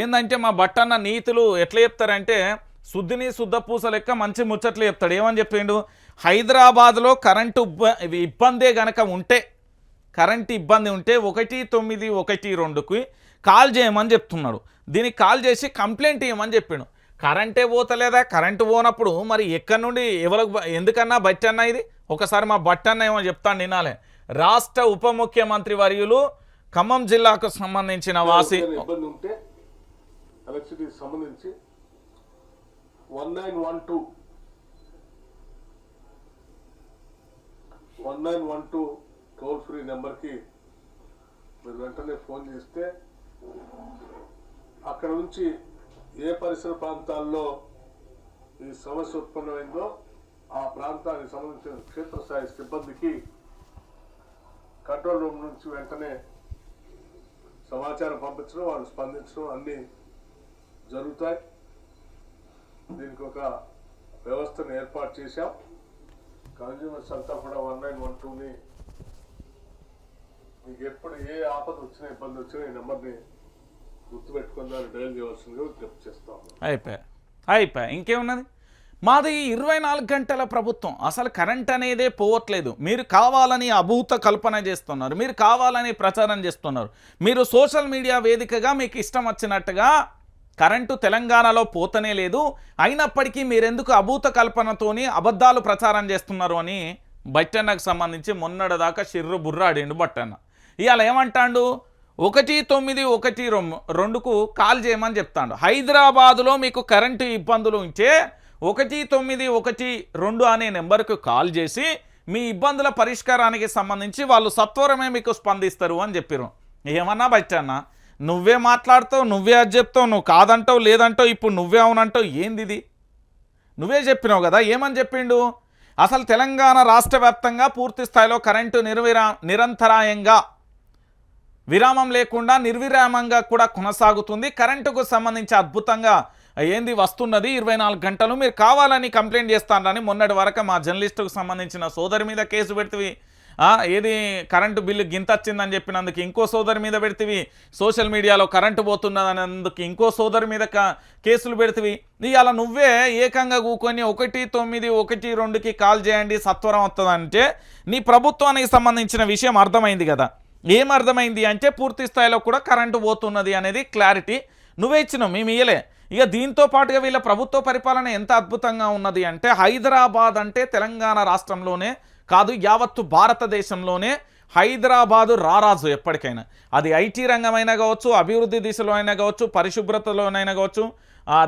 ఏందంటే మా బట్టన్న నీతులు ఎట్లా చెప్తారంటే శుద్ధిని శుద్ధ పూస లెక్క మంచి ముచ్చట్లు చెప్తాడు. ఏమని చెప్పిండు? హైదరాబాద్లో కరెంటు ఇబ్బందే గనక ఉంటే కరెంట్ ఇబ్బంది ఉంటే ఒకటి తొమ్మిది ఒకటి రెండుకి కాల్ చేయమని చెప్తున్నాడు. దీనికి కాల్ చేసి కంప్లైంట్ ఇవ్వమని చెప్పిండు. కరెంటే పోతలేదా? కరెంటు పోనప్పుడు మరి ఎక్కడి నుండి ఎవరికి ఎందుకన్నా బట్టన్న ఇది? ఒకసారి మా బట్టన్న ఏమో చెప్తాను వినాలే. రాష్ట్ర ఉప ముఖ్యమంత్రి వర్యులు ఖమ్మం జిల్లాకు సంబంధించిన వాసి ఉంటే ఎలక్ట్రిసిటీకి సంబంధించి one nine one two one nine one two toll free నెంబర్కి మీరు వెంటనే ఫోన్ చేస్తే అక్కడ నుంచి ఏ పరిసర ప్రాంతాల్లో ఈ సమస్య ఉత్పన్నమైందో ఆ ప్రాంతానికి సంబంధించిన క్షేత్రస్థాయి సిబ్బందికి కంట్రోల్ రూమ్ నుంచి వెంటనే సమాచారం పంపించడం వాళ్ళు స్పందించడం అన్నీ జరుగుతాయి. దీనికి ఒక వ్యవస్థను ఏర్పాటు చేశాం. కన్జ్యూమర్స్ అంతా కూడా వన్ నైన్ వన్ టూని మీకు ఎప్పుడు ఏ ఆపద వచ్చినా ఇబ్బంది వచ్చినా ఈ నెంబర్ని గుర్తుపెట్టుకుని దాన్ని చేయవలసిందిగా విజ్ఞప్తి చేస్తాం అయిపోయా? అయిపోయా? ఇంకేమున్నది? మాది ఇరవై నాలుగు గంటల ప్రభుత్వం. అసలు కరెంట్ అనేదే పోవట్లేదు. మీరు కావాలని అభూత కల్పన చేస్తున్నారు. మీరు కావాలని ప్రచారం చేస్తున్నారు. మీరు సోషల్ మీడియా వేదికగా మీకు ఇష్టం వచ్చినట్టుగా కరెంటు తెలంగాణలో పోతనే లేదు. అయినప్పటికీ మీరెందుకు అభూత కల్పనతోని అబద్ధాలు ప్రచారం చేస్తున్నారు అని బట్టన్నకు సంబంధించి మొన్నటిదాకా షిర్రు బుర్రాడిండు బట్టన్న. ఇవాళ ఏమంటాడు? ఒకటి తొమ్మిది ఒకటి రెండుకు కాల్ చేయమని చెప్తాడు. హైదరాబాదులో మీకు కరెంటు ఇబ్బందులు ఉంటే ఒకటి తొమ్మిది ఒకటి రెండు అనే నెంబర్కు కాల్ చేసి మీ ఇబ్బందుల పరిష్కారానికి సంబంధించి వాళ్ళు సత్వరమే మీకు స్పందిస్తారు అని చెప్పారు ఏమన్నా బచ్చన్న నువ్వే మాట్లాడుతావు నువ్వే అది చెప్తావు నువ్వు కాదంటావు లేదంటావు ఇప్పుడు నువ్వే అవునంటావు ఏంది ఇది నువ్వే చెప్పినావు కదా ఏమని చెప్పిండు? అసలు తెలంగాణ రాష్ట్ర వ్యాప్తంగా పూర్తి స్థాయిలో కరెంటు నిర్విరా నిరంతరాయంగా విరామం లేకుండా నిర్విరామంగా కూడా కొనసాగుతుంది. కరెంటుకు సంబంధించి అద్భుతంగా ఏంది వస్తున్నది ఇరవై నాలుగు గంటలు మీరు కావాలని కంప్లైంట్ చేస్తానని మొన్నటి వరకు మా జర్నలిస్టుకు సంబంధించిన సోదరి మీద కేసు పెడితే ఏది కరెంటు బిల్లు గింత వచ్చిందని చెప్పినందుకు ఇంకో సోదరి మీద పెడితివి. సోషల్ మీడియాలో కరెంటు పోతున్నదనేందుకు ఇంకో సోదరి మీద క- కేసులు పెడితివి. ఇవాళ నువ్వే ఏకంగా కూకొని ఒకటి తొమ్మిది ఒకటి రెండుకి కాల్ చేయండి సత్వరం వస్తుందంటే నీ ప్రభుత్వానికి సంబంధించిన విషయం అర్థమైంది కదా. ఏం అర్థమైంది అంటే పూర్తి స్థాయిలో కూడా కరెంటు పోతున్నది అనేది క్లారిటీ నువ్వే ఇచ్చినావు మేము ఇయ్యలే. ఇక దీంతో పాటుగా వీళ్ళ ప్రభుత్వ పరిపాలన ఎంత అద్భుతంగా ఉన్నది అంటే హైదరాబాద్ అంటే తెలంగాణ రాష్ట్రంలోనే కాదు యావత్తు భారతదేశంలోనే హైదరాబాదు రారాజు ఎప్పటికైనా. అది ఐటీ రంగమైనా కావచ్చు అభివృద్ధి దిశలో అయినా కావచ్చు పరిశుభ్రతలోనైనా కావచ్చు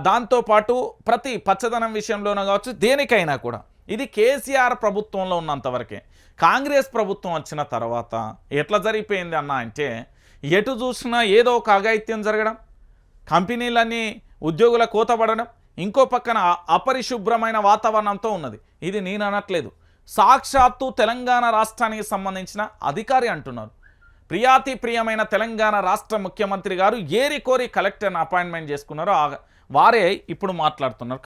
దాంతోపాటు ప్రతి పచ్చదనం విషయంలోనూ కావచ్చు దేనికైనా కూడా. ఇది కేసీఆర్ ప్రభుత్వంలో ఉన్నంతవరకే కాంగ్రెస్ ప్రభుత్వం వచ్చిన తర్వాత ఎట్లా జరిగిపోయింది అన్న అంటే ఎటు చూసినా ఏదో ఒక అఘాయిత్యం జరగడం కంపెనీలన్నీ ఉద్యోగుల కోతపడడం ఇంకో పక్కన అపరిశుభ్రమైన వాతావరణంతో ఉన్నది. ఇది నేను అనట్లేదు. సాక్షాత్తు తెలంగాణ రాష్ట్రానికి సంబంధించిన అధికారి అంటున్నారు. ప్రియాతి ప్రియమైన తెలంగాణ రాష్ట్ర ముఖ్యమంత్రి గారు ఏరి కోరి కలెక్టర్ని అపాయింట్మెంట్ చేసుకున్నారో వారే ఇప్పుడు మాట్లాడుతున్నారు.